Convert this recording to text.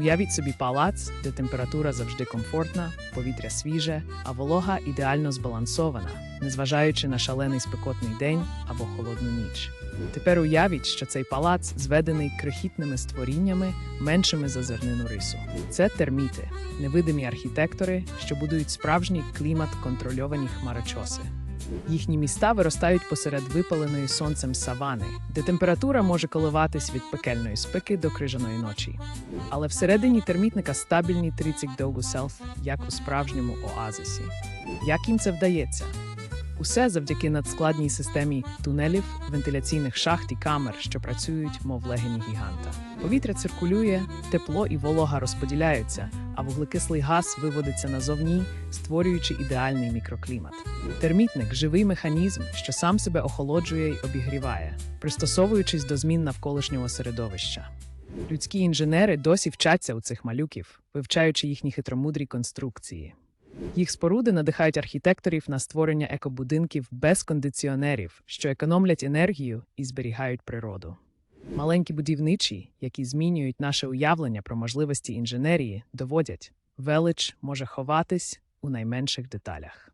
Уявіть собі палац, де температура завжди комфортна, повітря свіже, а волога ідеально збалансована, незважаючи на шалений спекотний день або холодну ніч. Тепер уявіть, що цей палац зведений крихітними створіннями, меншими за зернину рису. Це терміти, невидимі архітектори, що будують справжній клімат контрольовані хмарочоси. Їхні міста виростають посеред випаленої сонцем савани, де температура може коливатись від пекельної спеки до крижаної ночі. Але всередині термітника стабільні 30 довгу селф, як у справжньому оазисі. Як їм це вдається? Усе завдяки надскладній системі тунелів, вентиляційних шахт і камер, що працюють, мов легені гіганта. Повітря циркулює, тепло і волога розподіляються, а вуглекислий газ виводиться назовні, створюючи ідеальний мікроклімат. Термітник живий механізм, що сам себе охолоджує й обігріває, пристосовуючись до змін навколишнього середовища. Людські інженери досі вчаться у цих малюків, вивчаючи їхні хитромудрі конструкції. Їх споруди надихають архітекторів на створення екобудинків без кондиціонерів, що економлять енергію і зберігають природу. Маленькі будівничі, які змінюють наше уявлення про можливості інженерії, доводять, велич може ховатись у найменших деталях.